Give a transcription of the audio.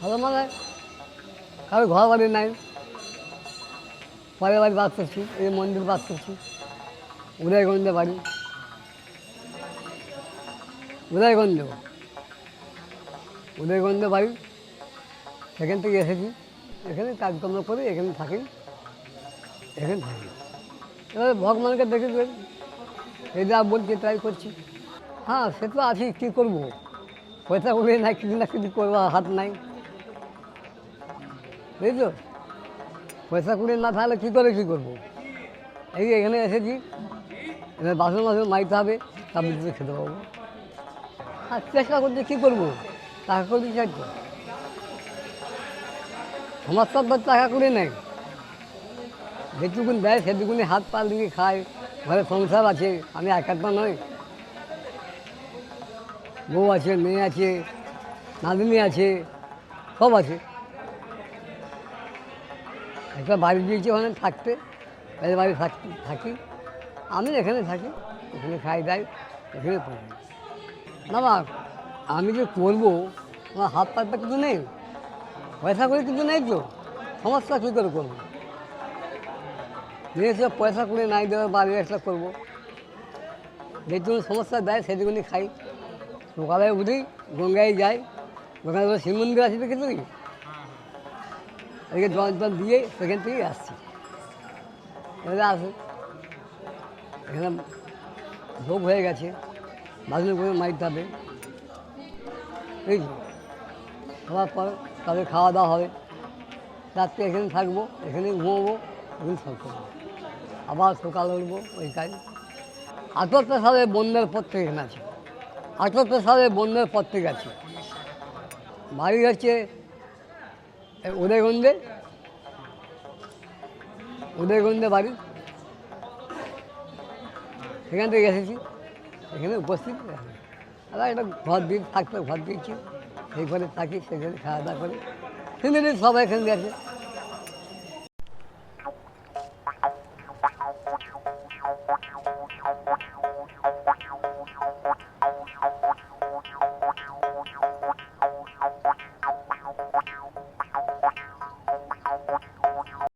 ভালো মানে কারও ঘর বাড়ি নাই, পরের বাড়ি বাস করছি, এই মন্দির বাস করছি, উদয়গঞ্জে বাড়ি। উদয়গঞ্জ উদয়গঞ্জ বাড়ি, সেখান থেকে এসেছি, এখানে কাজকর্ম করে, এখানে থাকি। এখানে থাকি এবার ভগবানকে দেখে এই যা বলছি তাই করছি। হ্যাঁ সে তো আছি কী করব? পয়সা করে নাই কিছু না কিছু করব হাত নাই। বুঝছ? পয়সা কুড়ি না তাহলে কী করে কী করব? এই এখানে এসেছি। এবার বাসন বাসন মাইতে হবে তার ভিতরে খেতে পাবো। আর চেষ্টা করছি কী করব? টাকা করে চাই তো আমার সব টাকা করে নেই যেটুকুন দেয়, সেটুকুনি হাত পা দিয়ে খায়। ঘরে সংসার আছে, আমি একাত্মা নই বউ আছে, মেয়ে আছে, নাতনি আছে, সব আছে। একটা বাড়ি দিয়েছি ওখানে থাকতে এই বাড়ি থাকি থাকি। আমি এখানে থাকি এখানে খাই দাই এখানে না মা আমি যে করব, আমার হাত পাতে কিছু নেই, পয়সা করে কিছু নেই তো, সমস্যা কী করে করব? এসে পয়সা করে নাই দেবে বাড়ি একটা করব। যেটুকু সমস্যা দেয় সেটুকুনি খাই। সকালে উঠি, গঙ্গায় যাই। গঙ্গায় শিব মন্দির আছে দেখেছ কি এদিকে জল জল দিয়ে সেখান থেকেই আসছি। এবারে আসে। এখানে ভোগ হয়ে গেছে। বাজনে করে মাইতে হবে বুঝলি খাওয়ার পর তাদের খাওয়া দাওয়া হবে। রাত্রে এখানে থাকব, এখানে ঘুমোবো। এখানে সব করব। আবার সকাল উঠবো, ওই কাজ। আঠাত্তর সালে বন্যার পর থেকে এখানে আছে। আঠাত্তর সালে বন্যার পর থেকে আছে। বাড়ি হচ্ছে উদয়গঞ্জে উদয়গঞ্জে বাড়ি। সেখান থেকে এসেছি। এখানে উপস্থিত। আর একটা ঘর দিয়ে থাকতে, ঘর দিয়েছি। সেই ঘরে থাকি সেখানে খাওয়া দাওয়া করি। ফ্যামিলির সবাই এখানে আছে